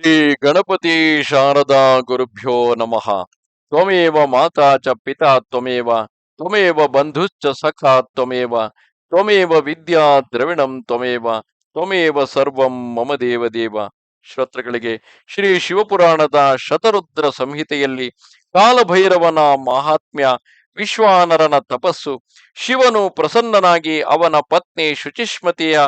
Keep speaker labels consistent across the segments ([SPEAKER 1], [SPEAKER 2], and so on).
[SPEAKER 1] ಶ್ರೀ ಗಣಪತಿ ಶಾರದಾ ಗುರುಭ್ಯೋ ನಮಃ. ತ್ವಮೇವ ಮಾತಾ ಚ ಪಿತಾ ತ್ವಮೇವ ತ್ವಮೇವ ಬಂಧುಶ್ಚ ಸಖಾ ತ್ವಮೇವ ತ್ವಮೇವ ವಿದ್ಯಾ ದ್ರವಿಣಂ ತ್ವಮೇವ ತ್ವಮೇವ ಸರ್ವಂ ಮಮ ದೇವ ದೇವ ಶ್ರೋತೃಗಳಿಗೆ, ಶ್ರೀ ಶಿವಪುರಾಣದ ಶತರುದ್ರ ಸಂಹಿತೆಯಲ್ಲಿ ಕಾಲಭೈರವನ ಮಹಾತ್ಮ್ಯ, ವಿಶ್ವಾನರನ ತಪಸ್ಸು, ಶಿವನು ಪ್ರಸನ್ನನಾಗಿ ಅವನ ಪತ್ನಿ ಶುಚಿಷ್ಮತಿಯ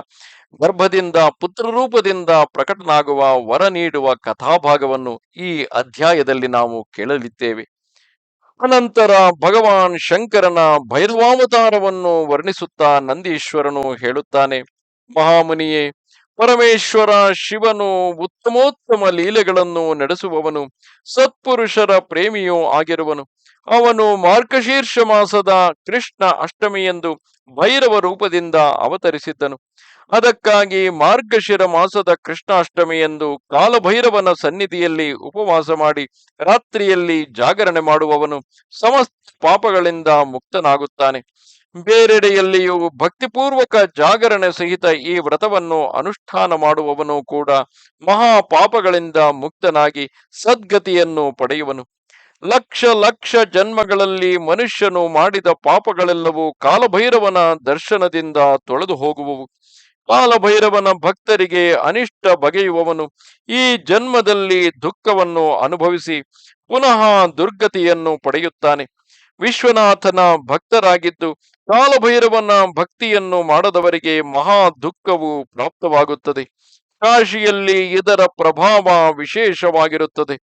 [SPEAKER 1] ಗರ್ಭದಿಂದ ಪುತ್ರರೂಪದಿಂದ ಪ್ರಕಟನಾಗುವ ವರ ನೀಡುವ ಕಥಾಭಾಗವನ್ನು ಈ ಅಧ್ಯಾಯದಲ್ಲಿ ನಾವು ಕೇಳಲಿದ್ದೇವೆ. ಅನಂತರ ಭಗವಾನ್ ಶಂಕರನ ಭೈರವಾವತಾರವನ್ನು ವರ್ಣಿಸುತ್ತಾ ನಂದೀಶ್ವರನು ಹೇಳುತ್ತಾನೆ, ಮಹಾಮುನಿಯೇ, ಪರಮೇಶ್ವರ ಶಿವನು ಉತ್ತಮೋತ್ತಮ ಲೀಲೆಗಳನ್ನು ನಡೆಸುವವನು, ಸತ್ಪುರುಷರ ಪ್ರೇಮಿಯೂ ಆಗಿರುವನು. ಅವನು ಮಾರ್ಗಶೀರ್ಷ ಮಾಸದ ಕೃಷ್ಣ ಅಷ್ಟಮಿಯಂದು ಭೈರವ ರೂಪದಿಂದ ಅವತರಿಸಿದ್ದನು. ಅದಕ್ಕಾಗಿ ಮಾರ್ಗಶಿರ ಮಾಸದ ಕೃಷ್ಣಾಷ್ಟಮಿಯಂದು ಕಾಲಭೈರವನ ಸನ್ನಿಧಿಯಲ್ಲಿ ಉಪವಾಸ ಮಾಡಿ ರಾತ್ರಿಯಲ್ಲಿ ಜಾಗರಣೆ ಮಾಡುವವನು ಸಮಸ್ತ ಪಾಪಗಳಿಂದ ಮುಕ್ತನಾಗುತ್ತಾನೆ. ಬೇರೆಡೆಯಲ್ಲಿಯೂ ಭಕ್ತಿಪೂರ್ವಕ ಜಾಗರಣೆ ಸಹಿತ ಈ ವ್ರತವನ್ನು ಅನುಷ್ಠಾನ ಮಾಡುವವನು ಕೂಡ ಮಹಾ ಪಾಪಗಳಿಂದ ಮುಕ್ತನಾಗಿ ಸದ್ಗತಿಯನ್ನು ಪಡೆಯುವನು. ಲಕ್ಷ ಲಕ್ಷ ಜನ್ಮಗಳಲ್ಲಿ ಮನುಷ್ಯನು ಮಾಡಿದ ಪಾಪಗಳೆಲ್ಲವೂ ಕಾಲಭೈರವನ ದರ್ಶನದಿಂದ ತೊಳೆದು ಹೋಗುವವು. ಕಾಲಭೈರವನ ಭಕ್ತರಿಗೆ ಅನಿಷ್ಟ ಬಗೆಯುವವನು. ಈ ಜನ್ಮದಲ್ಲಿ ದುಃಖವನ್ನು ಅನುಭವಿಸಿ ಪುನಃ ದುರ್ಗತಿಯನ್ನು ಪಡೆಯುತ್ತಾನೆ. ವಿಶ್ವನಾಥನ ಭಕ್ತರಾಗಿದ್ದು ಕಾಲಭೈರವನ ಭಕ್ತಿಯನ್ನು ಮಾಡದವರಿಗೆ ಮಹಾ ದುಃಖವು ಪ್ರಾಪ್ತವಾಗುತ್ತದೆ. ಕಾಶಿಯಲ್ಲಿ ಇದರ ಪ್ರಭಾವ ವಿಶೇಷವಾಗಿರುತ್ತದೆ.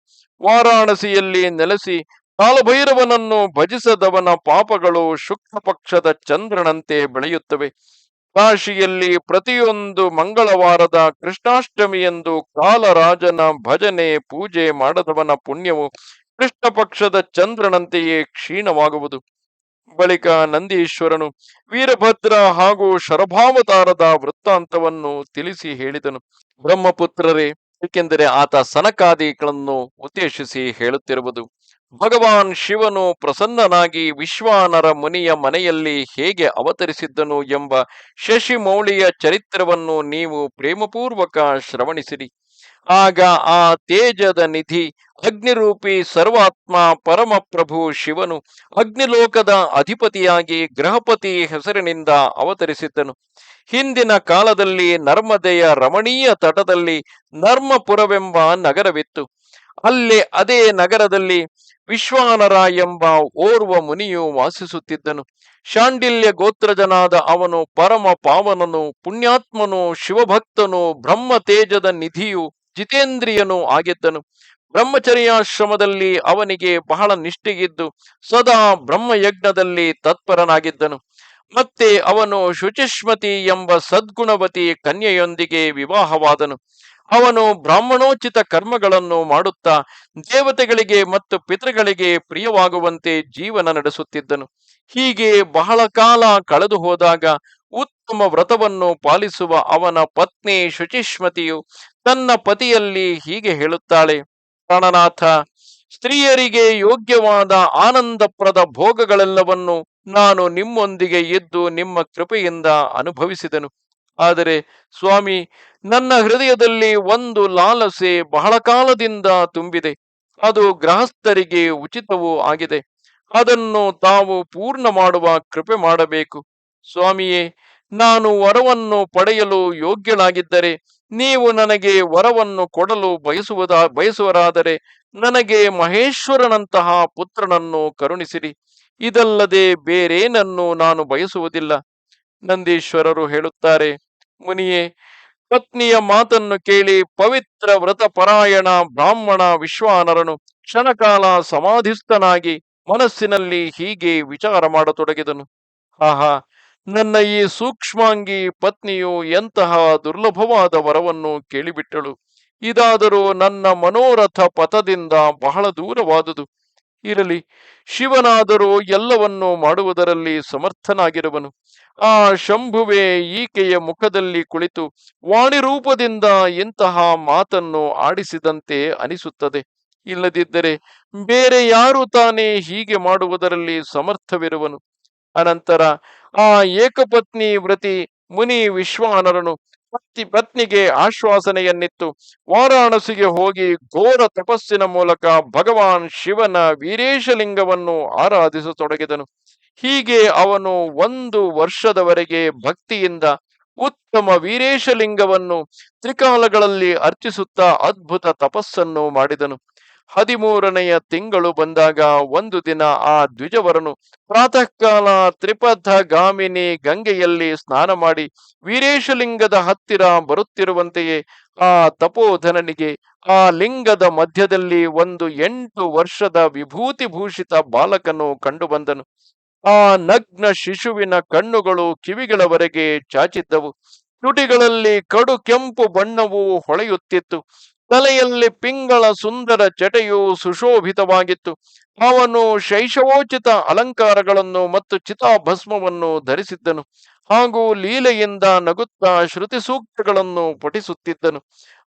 [SPEAKER 1] ವಾರಾಣಸಿಯಲ್ಲಿ ನೆಲೆಸಿ ಕಾಲಭೈರವನನ್ನು ಭಜಿಸದವನ ಪಾಪಗಳು ಶುಕ್ಲ ಪಕ್ಷದ ಚಂದ್ರನಂತೆ ಬೆಳೆಯುತ್ತವೆ. ಕಾಶಿಯಲ್ಲಿ ಪ್ರತಿಯೊಂದು ಮಂಗಳವಾರದ ಕೃಷ್ಣಾಷ್ಟಮಿಯಂದು ಕಾಲರಾಜನ ಭಜನೆ ಪೂಜೆ ಮಾಡದವನ ಪುಣ್ಯವು ಕೃಷ್ಣ ಪಕ್ಷದ ಚಂದ್ರನಂತೆಯೇ ಕ್ಷೀಣವಾಗುವುದು. ಬಳಿಕ ನಂದೀಶ್ವರನು ವೀರಭದ್ರ ಹಾಗೂ ಶರಭಾವತಾರದ ವೃತ್ತಾಂತವನ್ನು ತಿಳಿಸಿ ಹೇಳಿದನು. ಬ್ರಹ್ಮಪುತ್ರರೇ, ಏಕೆಂದರೆ ಆತ ಸನಕಾದಿಗಳನ್ನು ಉದ್ದೇಶಿಸಿ ಹೇಳುತ್ತಿರುವುದು. ಭಗವಾನ್ ಶಿವನು ಪ್ರಸನ್ನನಾಗಿ ವಿಶ್ವಾನರ ಮುನಿಯ ಮನೆಯಲ್ಲಿ ಹೇಗೆ ಅವತರಿಸಿದ್ದನು ಎಂಬ ಶಶಿಮೌಳಿಯ ಚರಿತ್ರವನ್ನು ನೀವು ಪ್ರೇಮಪೂರ್ವಕ ಶ್ರವಣಿಸಿರಿ. ಆಗ ಆ ತೇಜದ ನಿಧಿ ಅಗ್ನಿರೂಪಿ ಸರ್ವಾತ್ಮ ಪರಮಪ್ರಭು ಶಿವನು ಅಗ್ನಿಲೋಕದ ಅಧಿಪತಿಯಾಗಿ ಗೃಹಪತಿ ಹೆಸರಿನಿಂದ ಅವತರಿಸಿದ್ದನು. ಹಿಂದಿನ ಕಾಲದಲ್ಲಿ ನರ್ಮದೆಯ ರಮಣೀಯ ತಟದಲ್ಲಿ ನರ್ಮಪುರವೆಂಬ ನಗರವಿತ್ತು. ಅಲ್ಲಿ ಅದೇ ನಗರದಲ್ಲಿ ವಿಶ್ವಾನರ ಎಂಬ ಓರ್ವ ಮುನಿಯು ವಾಸಿಸುತ್ತಿದ್ದನು. ಶಾಂಡಿಲ್ಯ ಗೋತ್ರಜನಾದ ಅವನು ಪರಮ ಪಾವನನು, ಪುಣ್ಯಾತ್ಮನು, ಶಿವಭಕ್ತನು, ಬ್ರಹ್ಮ ತೇಜದ ನಿಧಿಯು ಜಿತೇಂದ್ರಿಯನು ಆಗಿದ್ದನು. ಬ್ರಹ್ಮಚರ್ಯಾಶ್ರಮದಲ್ಲಿ ಅವನಿಗೆ ಬಹಳ ನಿಷ್ಠೆಗಿದ್ದು ಸದಾ ಬ್ರಹ್ಮಯಜ್ಞದಲ್ಲಿ ತತ್ಪರನಾಗಿದ್ದನು. ಮತ್ತೆ ಅವನು ಶುಚಿಷ್ಮತಿ ಎಂಬ ಸದ್ಗುಣವತಿ ಕನ್ಯೆಯೊಂದಿಗೆ ವಿವಾಹವಾದನು. ಅವನು ಬ್ರಾಹ್ಮಣೋಚಿತ ಕರ್ಮಗಳನ್ನು ಮಾಡುತ್ತಾ ದೇವತೆಗಳಿಗೆ ಮತ್ತು ಪಿತೃಗಳಿಗೆ ಪ್ರಿಯವಾಗುವಂತೆ ಜೀವನ ನಡೆಸುತ್ತಿದ್ದನು. ಹೀಗೆ ಬಹಳ ಕಾಲ ಕಳೆದು ಹೋದಾಗ ಉತ್ತಮ ವ್ರತವನ್ನು ಪಾಲಿಸುವ ಅವನ ಪತ್ನಿ ಶುಚಿಷ್ಮತಿಯು ತನ್ನ ಪತಿಯಲ್ಲಿ ಹೀಗೆ ಹೇಳುತ್ತಾಳೆ, ಪ್ರಾಣನಾಥ, ಸ್ತ್ರೀಯರಿಗೆ ಯೋಗ್ಯವಾದ ಆನಂದಪ್ರದ ಭೋಗಗಳೆಲ್ಲವನ್ನು ನಾನು ನಿಮ್ಮೊಂದಿಗೆ ಇದ್ದು ನಿಮ್ಮ ಕೃಪೆಯಿಂದ ಅನುಭವಿಸಿದನು. ಆದರೆ ಸ್ವಾಮಿ, ನನ್ನ ಹೃದಯದಲ್ಲಿ ಒಂದು ಲಾಲಸೆ ಬಹಳ ಕಾಲದಿಂದ ತುಂಬಿದೆ. ಅದು ಗೃಹಸ್ಥರಿಗೆ ಉಚಿತವೂ ಆಗಿದೆ. ಅದನ್ನು ತಾವು ಪೂರ್ಣ ಮಾಡುವ ಕೃಪೆ ಮಾಡಬೇಕು. ಸ್ವಾಮಿಯೇ, ನಾನು ವರವನ್ನು ಪಡೆಯಲು ಯೋಗ್ಯನಾಗಿದ್ದರೆ ನೀವು ನನಗೆ ವರವನ್ನು ಕೊಡಲು ಬಯಸುವುದ, ಬಯಸುವರಾದರೆ, ನನಗೆ ಮಹೇಶ್ವರನಂತಹ ಪುತ್ರನನ್ನು ಕರುಣಿಸಿರಿ. ಇದಲ್ಲದೆ ಬೇರೇನನ್ನು ನಾನು ಬಯಸುವುದಿಲ್ಲ. ನಂದೀಶ್ವರರು ಹೇಳುತ್ತಾರೆ ಮುನಿಯೇ, ಪತ್ನಿಯ ಮಾತನ್ನು ಕೇಳಿ ಪವಿತ್ರ ವ್ರತ ಪರಾಯಣ ಬ್ರಾಹ್ಮಣ ವಿಶ್ವಾನರನು ಕ್ಷಣಕಾಲ ಸಮಾಧಿಸ್ಥನಾಗಿ ಮನಸ್ಸಿನಲ್ಲಿ ಹೀಗೆ ವಿಚಾರ ಮಾಡತೊಡಗಿದನು. ಆಹಾ, ನನ್ನ ಈ ಸೂಕ್ಷ್ಮಾಂಗಿ ಪತ್ನಿಯು ಎಂತಹ ದುರ್ಲಭವಾದ ವರವನ್ನು ಕೇಳಿಬಿಟ್ಟಳು. ಇದಾದರೂ ನನ್ನ ಮನೋರಥ ಪಥದಿಂದ ಬಹಳ ದೂರವಾದುದು. ಇರಲಿ, ಶಿವನಾದರೂ ಎಲ್ಲವನ್ನೂ ಮಾಡುವುದರಲ್ಲಿ ಸಮರ್ಥನಾಗಿರುವನು. ಆ ಶಂಭುವೆ ಈಕೆಯ ಮುಖದಲ್ಲಿ ಕುಳಿತು ವಾಣಿರೂಪದಿಂದ ಇಂತಹ ಮಾತನ್ನು ಆಡಿಸಿದಂತೆ ಅನಿಸುತ್ತದೆ. ಇಲ್ಲದಿದ್ದರೆ ಬೇರೆ ಯಾರು ತಾನೇ ಹೀಗೆ ಮಾಡುವುದರಲ್ಲಿ ಸಮರ್ಥವಿರುವನು? ಅನಂತರ ಆ ಏಕಪತ್ನಿ ವ್ರತಿ ಮುನಿ ವಿಶ್ವಾನರನು ಪತ್ನಿ ಪತ್ನಿಗೆ ಆಶ್ವಾಸನೆಯನ್ನಿತ್ತು. ವಾರಾಣಸಿಗೆ ಹೋಗಿ ಘೋರ ತಪಸ್ಸಿನ ಮೂಲಕ ಭಗವಾನ್ ಶಿವನ ವೀರೇಶಲಿಂಗವನ್ನು ಆರಾಧಿಸತೊಡಗಿದನು. ಹೀಗೆ ಅವನು ಒಂದು ವರ್ಷದವರೆಗೆ ಭಕ್ತಿಯಿಂದ ಉತ್ತಮ ವೀರೇಶಲಿಂಗವನ್ನು ತ್ರಿಕಾಲಗಳಲ್ಲಿ ಅರ್ಚಿಸುತ್ತಾ ಅದ್ಭುತ ತಪಸ್ಸನ್ನು ಮಾಡಿದನು. ಹದಿಮೂರನೆಯ ತಿಂಗಳು ಬಂದಾಗ ಒಂದು ದಿನ ಆ ದ್ವಿಜವರನು ಪ್ರಾತಃ ಕಾಲ ತ್ರಿಪಥ ಗಾಮಿನಿ ಗಂಗೆಯಲ್ಲಿ ಸ್ನಾನ ಮಾಡಿ ವೀರೇಶಲಿಂಗದ ಹತ್ತಿರ ಬರುತ್ತಿರುವಂತೆಯೇ ಆ ತಪೋಧನನಿಗೆ ಆ ಲಿಂಗದ ಮಧ್ಯದಲ್ಲಿ ಒಂದು ಎಂಟು ವರ್ಷದ ವಿಭೂತಿಭೂಷಿತ ಬಾಲಕನು ಕಂಡುಬಂದನು ಆ ನಗ್ನ ಶಿಶುವಿನ ಕಣ್ಣುಗಳು ಕಿವಿಗಳವರೆಗೆ ಚಾಚಿದ್ದವು. ತುಟಿಗಳಲ್ಲಿ ಕಡು ಕೆಂಪು ಬಣ್ಣವು ಹೊಳೆಯುತ್ತಿತ್ತು. ತಲೆಯಲ್ಲಿ ಪಿಂಗಳ ಸುಂದರ ಚಟೆಯು ಸುಶೋಭಿತವಾಗಿತ್ತು. ಅವನು ಶೈಶವೋಚಿತ ಅಲಂಕಾರಗಳನ್ನು ಮತ್ತು ಚಿತಾಭಸ್ಮವನ್ನು ಧರಿಸಿದ್ದನು ಹಾಗೂ ಲೀಲೆಯಿಂದ ನಗುತ್ತಾ ಶ್ರುತಿ ಸೂಕ್ತಗಳನ್ನು ಪಠಿಸುತ್ತಿದ್ದನು.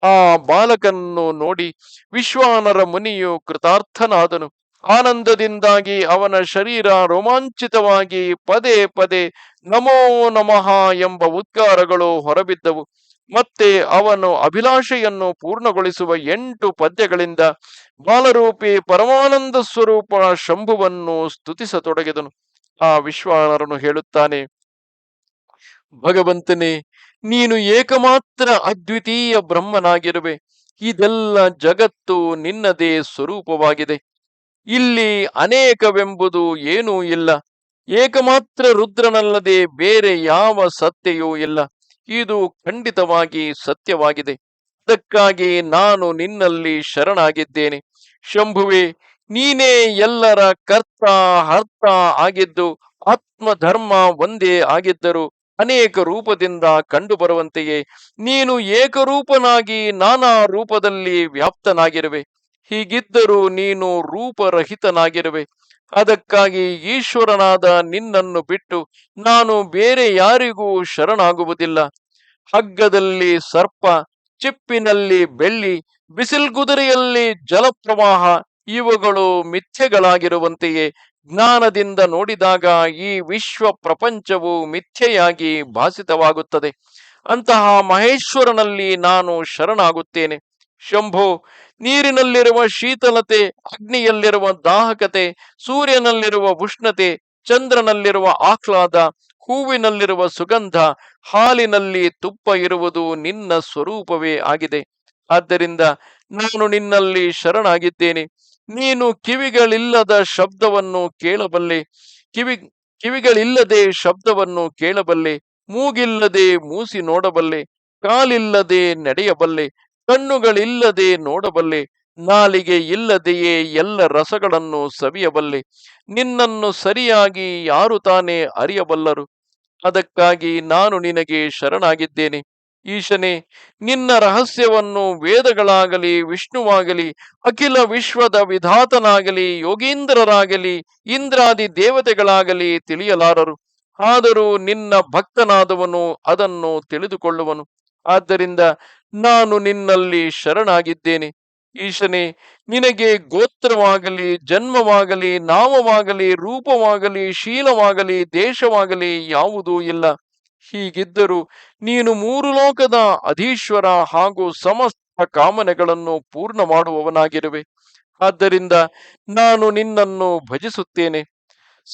[SPEAKER 1] ಆ ಬಾಲಕನನ್ನು ನೋಡಿ ವಿಶ್ವಾನರ ಮುನಿಯು ಕೃತಾರ್ಥನಾದನು. ಆನಂದದಿಂದಾಗಿ ಅವನ ಶರೀರ ರೋಮಾಂಚಿತವಾಗಿ ಪದೇ ಪದೇ ನಮೋ ನಮಃ ಎಂಬ ಉದ್ಗಾರಗಳು ಹೊರಬಿದ್ದವು. ಮತ್ತೆ ಅವನು ಅಭಿಲಾಷೆಯನ್ನು ಪೂರ್ಣಗೊಳಿಸುವ ಎಂಟು ಪದ್ಯಗಳಿಂದ ಬಾಲರೂಪಿ ಪರಮಾನಂದ ಸ್ವರೂಪ ಶಂಭುವನ್ನು ಸ್ತುತಿಸತೊಡಗಿದನು. ಆ ವಿಶ್ವಾನರನು ಹೇಳುತ್ತಾನೆ, ಭಗವಂತನೇ, ನೀನು ಏಕಮಾತ್ರ ಅದ್ವಿತೀಯ ಬ್ರಹ್ಮನಾಗಿರುವೆ. ಇದೆಲ್ಲ ಜಗತ್ತು ನಿನ್ನದೇ ಸ್ವರೂಪವಾಗಿದೆ. ಇಲ್ಲಿ ಅನೇಕವೆಂಬುದು ಏನೂ ಇಲ್ಲ. ಏಕಮಾತ್ರ ರುದ್ರನಲ್ಲದೆ ಬೇರೆ ಯಾವ ಸತ್ಯವೂ ಇಲ್ಲ. ಇದು ಖಂಡಿತವಾಗಿ ಸತ್ಯವಾಗಿದೆ. ಅದಕ್ಕಾಗಿ ನಾನು ನಿನ್ನಲ್ಲಿ ಶರಣಾಗಿದ್ದೇನೆ. ಶಂಭುವೆ, ನೀನೇ ಎಲ್ಲರ ಕರ್ತ ಅರ್ಥ ಆಗಿದ್ದು, ಆತ್ಮಧರ್ಮ ಒಂದೇ ಆಗಿದ್ದರು ಅನೇಕ ರೂಪದಿಂದ ಕಂಡುಬರುವಂತೆಯೇ, ನೀನು ಏಕರೂಪನಾಗಿ ನಾನಾ ರೂಪದಲ್ಲಿ ವ್ಯಾಪ್ತನಾಗಿರುವೆ. ಹೀಗಿದ್ದರೂ ನೀನು ರೂಪರಹಿತನಾಗಿರುವೆ. ಅದಕ್ಕಾಗಿ ಈಶ್ವರನಾದ ನಿನ್ನನ್ನು ಬಿಟ್ಟು ನಾನು ಬೇರೆ ಯಾರಿಗೂ ಶರಣಾಗುವುದಿಲ್ಲ. ಹಗ್ಗದಲ್ಲಿ ಸರ್ಪ, ಚಿಪ್ಪಿನಲ್ಲಿ ಬೆಳ್ಳಿ, ಬಿಸಿಲ್ಗುದುರೆಯಲ್ಲಿ ಜಲಪ್ರವಾಹ, ಇವುಗಳು ಮಿಥ್ಯೆಗಳಾಗಿರುವಂತೆಯೇ. ಜ್ಞಾನದಿಂದ ನೋಡಿದಾಗ ಈ ವಿಶ್ವ ಪ್ರಪಂಚವು ಮಿಥ್ಯೆಯಾಗಿ ಭಾಸಿತವಾಗುತ್ತದೆ. ಅಂತಹ ಮಹೇಶ್ವರನಲ್ಲಿ ನಾನು ಶರಣಾಗುತ್ತೇನೆ. ಶಂಭೋ, ನೀರಿನಲ್ಲಿರುವ ಶೀತಲತೆ, ಅಗ್ನಿಯಲ್ಲಿರುವ ದಾಹಕತೆ, ಸೂರ್ಯನಲ್ಲಿರುವ ಉಷ್ಣತೆ, ಚಂದ್ರನಲ್ಲಿರುವ ಆಹ್ಲಾದ, ಹೂವಿನಲ್ಲಿರುವ ಸುಗಂಧ, ಹಾಲಿನಲ್ಲಿ ತುಪ್ಪ ಇರುವುದು ನಿನ್ನ ಸ್ವರೂಪವೇ ಆಗಿದೆ. ಆದ್ದರಿಂದ ನಾನು ನಿನ್ನಲ್ಲಿ ಶರಣಾಗಿದ್ದೇನೆ. ನೀನು ಕಿವಿಗಳಿಲ್ಲದ ಶಬ್ದವನ್ನು ಕೇಳಬಲ್ಲೆ. ಕಿವಿ, ಕಿವಿಗಳಿಲ್ಲದೆ ಶಬ್ದವನ್ನು ಕೇಳಬಲ್ಲೆ. ಮೂಗಿಲ್ಲದೆ ಮೂಸಿ ನೋಡಬಲ್ಲೆ. ಕಾಲಿಲ್ಲದೆ ನಡೆಯಬಲ್ಲೆ. ಕಣ್ಣುಗಳಿಲ್ಲದೆ ನೋಡಬಲ್ಲೆ, ನಾಲಿಗೆ ಇಲ್ಲದೆಯೇ ಎಲ್ಲ ರಸಗಳನ್ನು ಸವಿಯಬಲ್ಲೆ, ನಿನ್ನನ್ನು ಸರಿಯಾಗಿ ಯಾರು ತಾನೇ ಅರಿಯಬಲ್ಲರು? ಅದಕ್ಕಾಗಿ ನಾನು ನಿನಗೆ ಶರಣಾಗಿದ್ದೇನೆ. ಈಶನೇ, ನಿನ್ನ ರಹಸ್ಯವನ್ನು ವೇದಗಳಾಗಲಿ, ವಿಷ್ಣುವಾಗಲಿ, ಅಖಿಲ ವಿಶ್ವದ ವಿಧಾತನಾಗಲಿ, ಯೋಗೀಂದ್ರರಾಗಲಿ, ಇಂದ್ರಾದಿ ದೇವತೆಗಳಾಗಲಿ ತಿಳಿಯಲಾರರು. ಆದರೂ ನಿನ್ನ ಭಕ್ತನಾದವನು ಅದನ್ನು ತಿಳಿದುಕೊಳ್ಳುವನು. ಆದ್ದರಿಂದ ನಾನು ನಿನ್ನಲ್ಲಿ ಶರಣಾಗಿದ್ದೇನೆ. ಈಶನೇ, ನಿನಗೆ ಗೋತ್ರವಾಗಲಿ, ಜನ್ಮವಾಗಲಿ, ನಾಮವಾಗಲಿ, ರೂಪವಾಗಲಿ, ಶೀಲವಾಗಲಿ, ದೇಶವಾಗಲಿ ಯಾವುದೂ ಇಲ್ಲ. ಹೀಗಿದ್ದರೂ ನೀನು ಮೂರು ಲೋಕದ ಅಧೀಶ್ವರ ಹಾಗೂ ಸಮಸ್ತ ಕಾಮನೆಗಳನ್ನು ಪೂರ್ಣ ಮಾಡುವವನಾಗಿರುವೆ. ಆದ್ದರಿಂದ ನಾನು ನಿನ್ನನ್ನು ಭಜಿಸುತ್ತೇನೆ.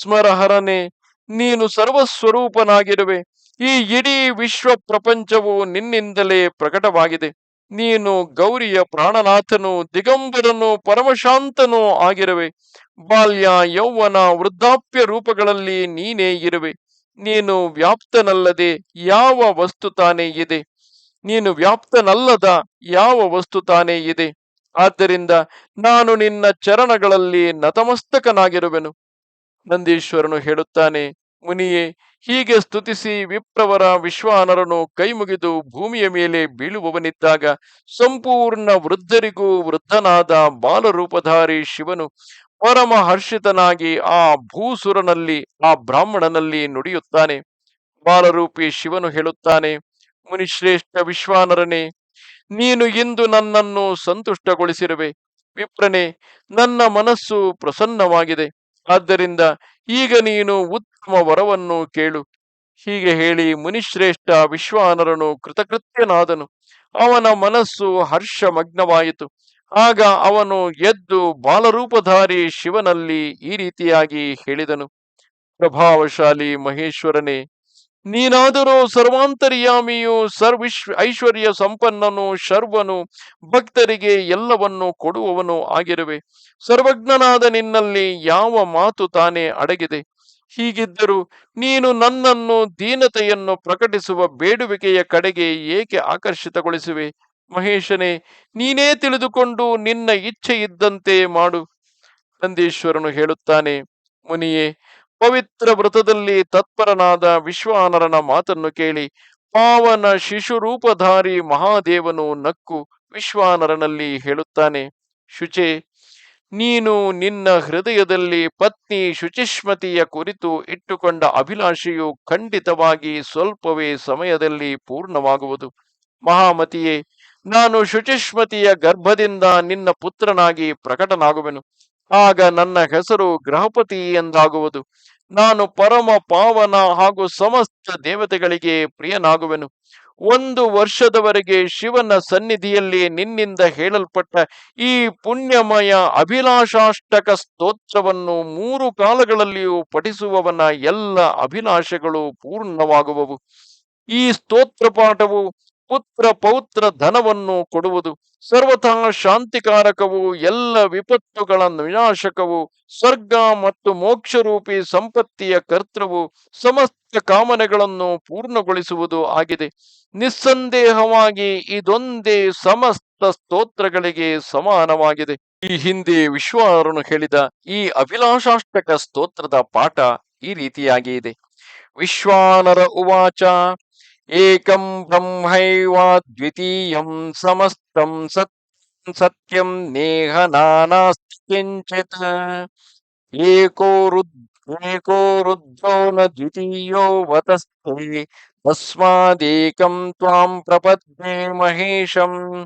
[SPEAKER 1] ಸ್ಮರಹರನೆ ನೀನು ಸರ್ವಸ್ವರೂಪನಾಗಿರುವೆ. ಈ ಇಡೀ ವಿಶ್ವ ಪ್ರಪಂಚವು ನಿನ್ನಿಂದಲೇ ಪ್ರಕಟವಾಗಿದೆ. ನೀನು ಗೌರಿಯ ಪ್ರಾಣನಾಥನು ದಿಗಂಬರನು ಪರಮಶಾಂತನೂ ಆಗಿರುವೆ. ಬಾಲ್ಯ, ಯೌವನ, ವೃದ್ಧಾಪ್ಯ ರೂಪಗಳಲ್ಲಿ ನೀನೇ ಇರುವೆ. ನೀನು ವ್ಯಾಪ್ತನಲ್ಲದೆ ಯಾವ ವಸ್ತು ತಾನೇ ಇದೆ? ನೀನು ವ್ಯಾಪ್ತನಲ್ಲದ ಯಾವ ವಸ್ತು ತಾನೇ ಇದೆ? ಆದ್ದರಿಂದ ನಾನು ನಿನ್ನ ಚರಣಗಳಲ್ಲಿ ನತಮಸ್ತಕನಾಗಿರುವೆನು. ನಂದೀಶ್ವರನು ಹೇಳುತ್ತಾನೆ, ಮುನಿಯೇ ಹೀಗೆ ಸ್ತುತಿಸಿ ವಿಪ್ರವರ ವಿಶ್ವಾನರನು ಕೈಮುಗಿದು ಭೂಮಿಯ ಮೇಲೆ ಬೀಳುವವನಿದ್ದಾಗ ಸಂಪೂರ್ಣ ವೃದ್ಧರಿಗೂ ವೃದ್ಧನಾದ ಬಾಲರೂಪಧಾರಿ ಶಿವನು ಪರಮ ಹರ್ಷಿತನಾಗಿ ಆ ಭೂಸುರನಲ್ಲಿ, ಆ ಬ್ರಾಹ್ಮಣನಲ್ಲಿ ನುಡಿಯುತ್ತಾನೆ. ಬಾಲರೂಪಿ ಶಿವನು ಹೇಳುತ್ತಾನೆ, ಮುನಿಶ್ರೇಷ್ಠ ವಿಶ್ವಾನರನೇ, ನೀನು ಇಂದು ನನ್ನನ್ನು ಸಂತುಷ್ಟಗೊಳಿಸಿರುವೆ. ವಿಪ್ರನೇ, ನನ್ನ ಮನಸ್ಸು ಪ್ರಸನ್ನವಾಗಿದೆ. ಆದ್ದರಿಂದ ಈಗ ನೀನು ಉತ್ತಮ ವರವನ್ನು ಕೇಳು. ಹೀಗೆ ಹೇಳಿ ಮುನಿಶ್ರೇಷ್ಠ ವಿಶ್ವಾನರನು ಕೃತಕೃತ್ಯನಾದನು. ಅವನ ಮನಸ್ಸು ಹರ್ಷಮಗ್ನವಾಯಿತು. ಆಗ ಅವನು ಎದ್ದು ಬಾಲರೂಪಧಾರಿ ಶಿವನಲ್ಲಿ ಈ ರೀತಿಯಾಗಿ ಹೇಳಿದನು. ಪ್ರಭಾವಶಾಲಿ ಮಹೇಶ್ವರನೇ, ನೀನಾದರೂ ಸರ್ವಾಂತರ್ಯಾಮಿಯು ಸರ್ವಿಶ್ವ ಐಶ್ವರ್ಯ ಸಂಪನ್ನನು, ಶರ್ವನು, ಭಕ್ತರಿಗೆ ಎಲ್ಲವನ್ನು ಕೊಡುವವನು ಆಗಿರುವೆ. ಸರ್ವಜ್ಞನಾದ ನಿನ್ನಲ್ಲಿ ಯಾವ ಮಾತು ತಾನೇ ಅಡಗಿದೆ. ಹೀಗಿದ್ದರೂ ನೀನು ನನ್ನನ್ನು ದೀನತೆಯನ್ನು ಪ್ರಕಟಿಸುವ ಬೇಡುವಿಕೆಯ ಕಡೆಗೆ ಏಕೆ ಆಕರ್ಷಿತಗೊಳಿಸುವೆ? ಮಹೇಶನೇ, ನೀನೇ ತಿಳಿದುಕೊಂಡು ನಿನ್ನ ಇಚ್ಛೆ ಇದ್ದಂತೆ ಮಾಡು. ನಂದೀಶ್ವರನು ಹೇಳುತ್ತಾನೆ, ಮುನಿಯೇ, ಪವಿತ್ರ ವ್ರತದಲ್ಲಿ ತತ್ಪರನಾದ ವಿಶ್ವಾನರನ ಮಾತನ್ನು ಕೇಳಿ, ಪಾವನ ಶಿಶುರೂಪಧಾರಿ ಮಹಾದೇವನು ನಕ್ಕು ವಿಶ್ವಾನರನಲ್ಲಿ ಹೇಳುತ್ತಾನೆ, ಶುಚೆ ನೀನು ನಿನ್ನ ಹೃದಯದಲ್ಲಿ ಪತ್ನಿ ಶುಚಿಷ್ಮತಿಯ ಕುರಿತು ಇಟ್ಟುಕೊಂಡ ಅಭಿಲಾಷೆಯು ಖಂಡಿತವಾಗಿ ಸ್ವಲ್ಪವೇ ಸಮಯದಲ್ಲಿ ಪೂರ್ಣವಾಗುವುದು. ಮಹಾಮತಿಯೇ, ನಾನು ಶುಚಿಷ್ಮತಿಯ ಗರ್ಭದಿಂದ ನಿನ್ನ ಪುತ್ರನಾಗಿ ಪ್ರಕಟನಾಗುವೆನು. ಆಗ ನನ್ನ ಹೆಸರು ಗೃಹಪತಿ ಎಂದಾಗುವುದು. ನಾನು ಪರಮ ಪಾವನ ಹಾಗೂ ಸಮಸ್ತ ದೇವತೆಗಳಿಗೆ ಪ್ರಿಯನಾಗುವೆನು. ಒಂದು ವರ್ಷದವರೆಗೆ ಶಿವನ ಸನ್ನಿಧಿಯಲ್ಲಿ ನಿನ್ನಿಂದ ಹೇಳಲ್ಪಟ್ಟ ಈ ಪುಣ್ಯಮಯ ಅಭಿಲಾಷಾಷ್ಟಕ ಸ್ತೋತ್ರವನ್ನು ಮೂರು ಕಾಲಗಳಲ್ಲಿಯೂ ಪಠಿಸುವವನ ಎಲ್ಲ ಅಭಿಲಾಷೆಗಳು ಪೂರ್ಣವಾಗುವವು. ಈ ಸ್ತೋತ್ರ ಪಾಠವು ಪುತ್ರ ಪೌತ್ರ ಧನವನ್ನು ಕೊಡುವುದು, ಸರ್ವಥಾ ಶಾಂತಿಕಾರಕವು, ಎಲ್ಲ ವಿಪತ್ತುಗಳ ವಿನಾಶಕವು, ಸ್ವರ್ಗ ಮತ್ತು ಮೋಕ್ಷರೂಪಿ ಸಂಪತ್ತಿಯ ಕರ್ತೃವು, ಸಮಸ್ತ ಕಾಮನೆಗಳನ್ನು ಪೂರ್ಣಗೊಳಿಸುವುದು ಆಗಿದೆ. ನಿಸ್ಸಂದೇಹವಾಗಿ ಇದೊಂದೇ ಸಮಸ್ತ ಸ್ತೋತ್ರಗಳಿಗೆ ಸಮಾನವಾಗಿದೆ. ಈ ಹಿಂದೆ ವಿಶ್ವಾರನು ಹೇಳಿದ ಈ ಅಭಿಲಾಷಾಷ್ಟಕ ಸ್ತೋತ್ರದ ಪಾಠ ಈ ರೀತಿಯಾಗಿ ಇದೆ. ವಿಶ್ವಾನರ ಉವಾಚ, ಏಕಂ ಬ್ರಹ್ಮೈವಾ ದ್ವಿತೀಯಂ ಸಮಸ್ತಂ ಸತ್ ಸತ್ಯಂ ನೇಹ ನಾನಾಸ್ತಿ ಕಿಂಚಿತ್ ಏಕೋ एको रुद्रो न द्वितीयो वतस्थे। तस्मादेकं त्वां प्रपद्ये महेशं।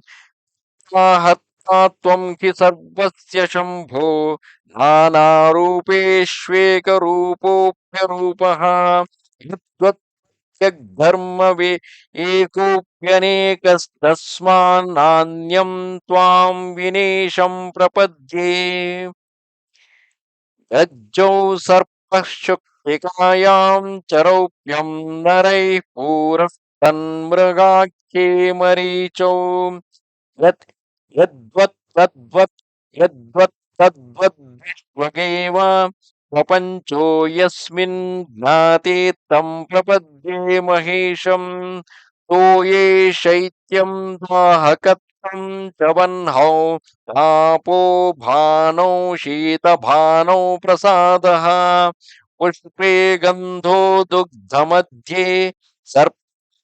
[SPEAKER 1] स्वाहत्ता त्वं हि सर्वस्य शम्भो। नानारूपेष्वेकरूपोऽप्यरूपः। यद्वत्यग्धर्मवे एकोऽप्यनेकस्तस्मान्नान्यं त्वां विनेशं प्रपद्ये। लज्जौ सर्पशुक्तिकायां चरौप्यं नरैः पूरः तन्मृगाख्ये मरीचौ यत् यद्वत् तद्वत् यद्वत् तद्वद्विष्वगेव प्रपञ्चो यस्मिन् ज्ञाते तं प्रपद्ये महेशम् तो ये शैत्यं दाहकत् च वह्नौ शीत भानौ प्रसाद प्रसादः। पुष्पे गन्धो दुग्धमध्ये सर्प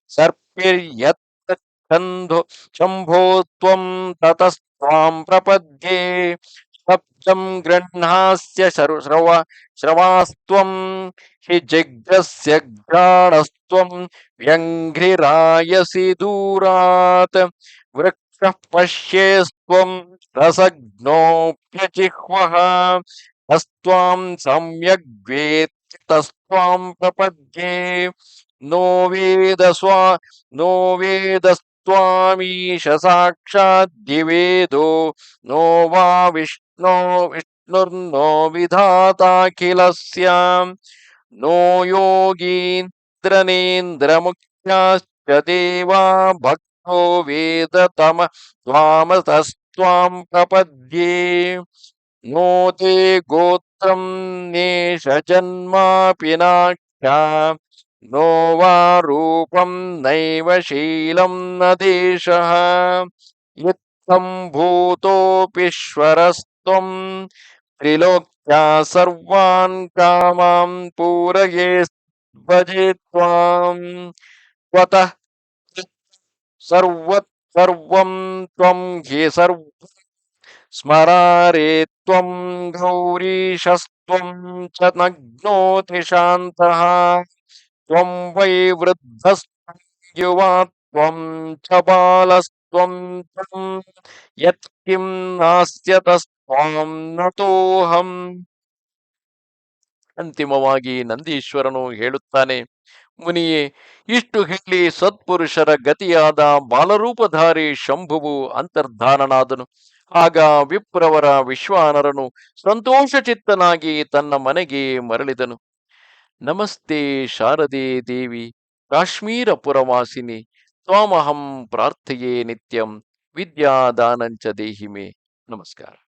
[SPEAKER 1] सर्पिर्यत्तच्छन्धो शम्भो त्वं ततस्त्वां प्रपद्ये। शब्दं गृह्णास्य श्रव, श्रवास्त्वं हि जिग्रस्य घ्राणस्त्वं व्यङ्घ्रिरायसि दूरात्। वृक् पश्ये स्वम् रसग्नोऽप्यजिह्वः प्रपद्ये। नो वेदस्वा, नो वेदस्त्वामीश साक्षाद्दिवेदो नो वा विष्णो, विष्णुर्नो विधाताखिलस्याम् नो योगीन्द्रनेन्द्रमुख्याश्च देवा भक् भक्तो वेदतम त्वामतस्त्वां प्रपद्ये। नो ते गोत्रं नेशजन्मापि नाख्या। नो वा रूपं नैव न देशः। इत्थं भूतोऽपीश्वरस्त्वं त्रिलोक्या सर्वान् कामान् पूरये भजे त्वां त्वतः सर्वत् सर्वं त्वं हि सर्व स्मरारे त्वं गौरीशस्त्वं च नग्नोति शान्तः त्वं वै वृद्धस्त्वं युवा त्वं च बालस्त्वं तं यत्किं नास्यतस्त्वां ನತೋಹಂ ಅಂತಿಮವಾಗಿ ನಂದೀಶ್ವರನು ಹೇಳುತ್ತಾನೆ ಮುನಿಯೇ, ಇಷ್ಟು ಹೇಳಿ ಸತ್ಪುರುಷರ ಗತಿಯಾದ ಬಾಲರೂಪಧಾರಿ ಶಂಭುವು ಅಂತರ್ಧಾನನಾದನು. ಆಗ ವಿಪ್ರವರ ವಿಶ್ವಾನರನು ಸಂತೋಷಚಿತ್ತನಾಗಿ ತನ್ನ ಮನೆಗೆ ಮರಳಿದನು. ನಮಸ್ತೆ ಶಾರದೆ ದೇವಿ ಕಾಶ್ಮೀರ ಪುರವಾಸಿನಿ ತ್ವಾಮಹಂ ಪ್ರಾರ್ಥೆಯೇ ನಿತ್ಯಂ, ವಿದ್ಯಾದಾನಂಚ ದೇಹಿಮೆ. ನಮಸ್ಕಾರ.